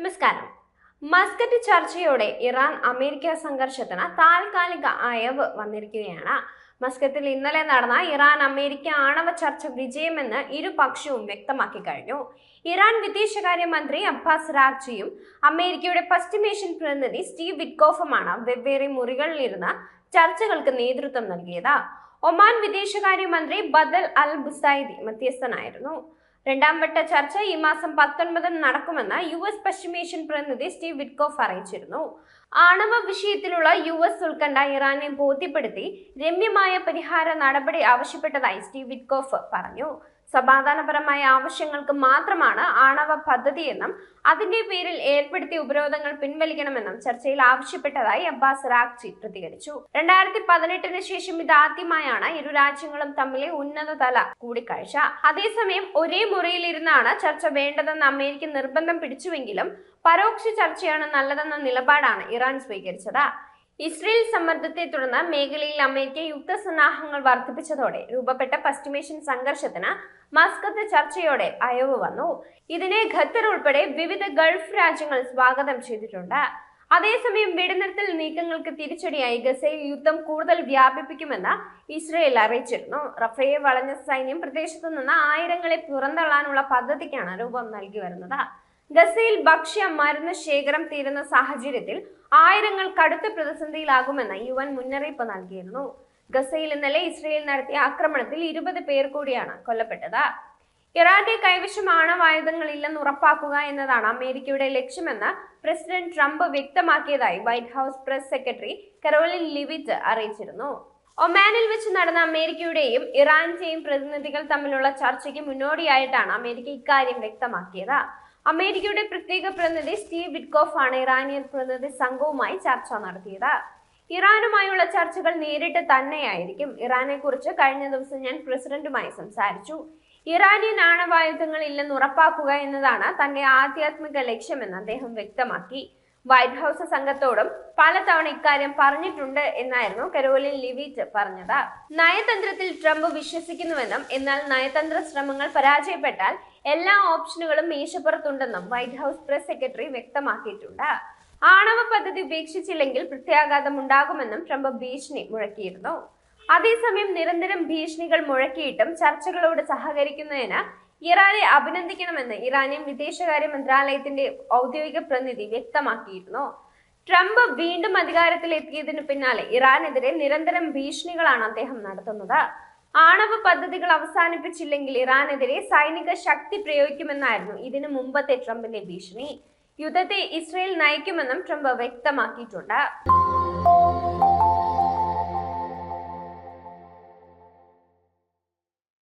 നമസ്കാരം. Muscat ചർച്ചയോടെ Iran America സംഘർഷത്തിന് താൽക്കാലിക അയവ് വന്നിരിക്കുകയാണ്. മസ്കത്തിൽ ഇന്നലെ നടന്ന ഇറാൻ അമേരിക്ക ആണവ ചർച്ച വിജയമെന്ന് ഇരുപക്ഷവും വ്യക്തമാക്കി കഴിഞ്ഞു. ഇറാൻ വിദേശകാര്യമന്ത്രി അബ്ബാസ് രാഗ്ചിയും അമേരിക്കയുടെ പശ്ചിമേഷ്യൻ പ്രതിനിധി സ്റ്റീവ് വിറ്റ്കോഫുമാണ് വെവ്വേറെ മുറികളിലിരുന്ന് ചർച്ചകൾക്ക് നേതൃത്വം നൽകിയത്. ഒമാൻ വിദേശകാര്യമന്ത്രി ബദൽ അൽ ബുസൈദി മധ്യസ്ഥനായിരുന്നു. രണ്ടാം വട്ട ചർച്ച ഈ മാസം പത്തൊൻപതിന് നടക്കുമെന്ന് യു എസ് പശ്ചിമേഷ്യൻ പ്രതിനിധി സ്റ്റീവ് വിറ്റ്കോഫ് അറിയിച്ചിരുന്നു. ആണവ വിഷയത്തിലുള്ള യു എസ് ഉത്കണ്ഠ ഇറാനെ ബോധ്യപ്പെടുത്തി രമ്യമായ പരിഹാര നടപടി ആവശ്യപ്പെട്ടതായി സ്റ്റീവ് വിറ്റ്കോഫ് പറഞ്ഞു. സമാധാനപരമായ ആവശ്യങ്ങൾക്ക് മാത്രമാണ് ആണവ പദ്ധതിയെന്നും അതിന്റെ പേരിൽ ഏർപ്പെടുത്തിയ ഉപരോധങ്ങൾ പിൻവലിക്കണമെന്നും ചർച്ചയിൽ ആവശ്യപ്പെട്ടതായി അബ്ബാസ് റാഖ്ചി പ്രതികരിച്ചു. രണ്ടായിരത്തി പതിനെട്ടിന് ശേഷം ഇതാദ്യമായാണ് ഇരു രാജ്യങ്ങളും തമ്മിലെ ഉന്നതതല കൂടിക്കാഴ്ച. അതേസമയം ഒരേ മുറിയിലിരുന്നാണ് ചർച്ച വേണ്ടതെന്ന് അമേരിക്ക നിർബന്ധം പിടിച്ചുവെങ്കിലും പരോക്ഷ ചർച്ചയാണ് നല്ലതെന്ന നിലപാടാണ് ഇറാൻ സ്വീകരിച്ചത്. ഇസ്രയേൽ സമ്മർദ്ദത്തെ തുടർന്ന് മേഖലയിൽ അമേരിക്ക യുദ്ധസന്നാഹങ്ങൾ വർദ്ധിപ്പിച്ചതോടെ രൂപപ്പെട്ട പശ്ചിമേഷ്യൻ സംഘർഷത്തിന് മസ്കത്ത് ചർച്ചയോടെ അയവ് വന്നു. ഇതിനെ ഖത്തർ ഉൾപ്പെടെ വിവിധ ഗൾഫ് രാജ്യങ്ങൾ സ്വാഗതം ചെയ്തിട്ടുണ്ട്. അതേസമയം വെടിനിർത്തൽ നീക്കങ്ങൾക്ക് തിരിച്ചടിയായി ഗസയിൽ യുദ്ധം കൂടുതൽ വ്യാപിപ്പിക്കുമെന്ന് ഇസ്രയേൽ അറിയിച്ചിരുന്നു. റഫയെ വളഞ്ഞ സൈന്യം പ്രദേശത്തു നിന്ന് ആയിരങ്ങളെ പുറന്തള്ളാനുള്ള പദ്ധതിക്കാണ് രൂപം നൽകി വരുന്നത്. ഗസയിൽ ഭക്ഷ്യ മരുന്ന് ശേഖരം തീരുന്ന സാഹചര്യത്തിൽ ആയിരങ്ങൾ കടുത്ത പ്രതിസന്ധിയിലാകുമെന്ന് യു എൻ മുന്നറിയിപ്പ് നൽകിയിരുന്നു. ഗസയിൽ ഇന്നലെ ഇസ്രയേൽ നടത്തിയ ആക്രമണത്തിൽ ഇരുപത് പേർ കൂടിയാണ് കൊല്ലപ്പെട്ടത്. ഇറാന്റെ കൈവശം ആണവായുധങ്ങൾ ഇല്ലെന്ന് ഉറപ്പാക്കുക എന്നതാണ് അമേരിക്കയുടെ ലക്ഷ്യമെന്ന് president Trump വ്യക്തമാക്കിയതായി white house press secretary Karoline Leavitt അറിയിച്ചിരുന്നു. ഒമാനിൽ വെച്ച് നടന്ന അമേരിക്കയുടെയും ഇറാന്റെയും പ്രതിനിധികൾ തമ്മിലുള്ള ചർച്ചയ്ക്ക് മുന്നോടിയായിട്ടാണ് അമേരിക്ക ഇക്കാര്യം വ്യക്തമാക്കിയത്. അമേരിക്കയുടെ പ്രത്യേക പ്രതിനിധി സ്റ്റീവ് വിറ്റ്കോഫ് ആണ് ഇറാനിയൻ പ്രതിനിധി സംഘവുമായി ചർച്ച നടത്തിയത്. ഇറാനുമായുള്ള ചർച്ചകൾ നേരിട്ട് തന്നെയായിരിക്കും. ഇറാനെ കുറിച്ച് കഴിഞ്ഞ ദിവസം ഞാൻ പ്രസിഡന്റുമായി സംസാരിച്ചു. ഇറാനിയൻ ആണവായുധങ്ങൾ ഇല്ലെന്ന് ഉറപ്പാക്കുക എന്നതാണ് തന്റെ ആധ്യാത്മിക ലക്ഷ്യമെന്ന് അദ്ദേഹം വ്യക്തമാക്കി. വൈറ്റ് ഹൗസ് സംഘത്തോടും പലതവണ ഇക്കാര്യം പറഞ്ഞിട്ടുണ്ട് എന്നായിരുന്നു കരോലിൻ ലിവിറ്റ് പറഞ്ഞത്. നയതന്ത്രത്തിൽ ട്രംപ് വിശ്വസിക്കുന്നുവെന്നും എന്നാൽ നയതന്ത്ര ശ്രമങ്ങൾ പരാജയപ്പെട്ടാൽ എല്ലാ ഓപ്ഷനുകളും മേശപ്പുറത്തുണ്ടെന്നും വൈറ്റ് ഹൗസ് പ്രസ് സെക്രട്ടറി വ്യക്തമാക്കിയിട്ടുണ്ട്. ആണവ പദ്ധതി ഉപേക്ഷിച്ചില്ലെങ്കിൽ പ്രത്യാഘാതം ഉണ്ടാകുമെന്നും ട്രംപ് ഭീഷണി മുഴക്കിയിരുന്നു. അതേസമയം നിരന്തരം ഭീഷണികൾ മുഴക്കിയിട്ടും ചർച്ചകളോട് സഹകരിക്കുന്നതിന് ഇറാനെ അഭിനന്ദിക്കണമെന്ന് ഇറാനിയൻ വിദേശകാര്യ മന്ത്രാലയത്തിന്റെ ഔദ്യോഗിക പ്രതിനിധി വ്യക്തമാക്കിയിരുന്നു. ട്രംപ് വീണ്ടും അധികാരത്തിലെത്തിയതിനു പിന്നാലെ ഇറാനെതിരെ നിരന്തരം ഭീഷണികളാണ് അദ്ദേഹം നടത്തുന്നത്. ആണവ പദ്ധതികൾ അവസാനിപ്പിച്ചില്ലെങ്കിൽ ഇറാനെതിരെ സൈനിക ശക്തി പ്രയോഗിക്കുമെന്നായിരുന്നു ഇതിനു മുമ്പത്തെ ട്രംപിന്റെ ഭീഷണി. യുദ്ധത്തെ ഇസ്രയേൽ നയിക്കുമെന്നും ട്രംപ് വ്യക്തമാക്കിയിട്ടുണ്ട്.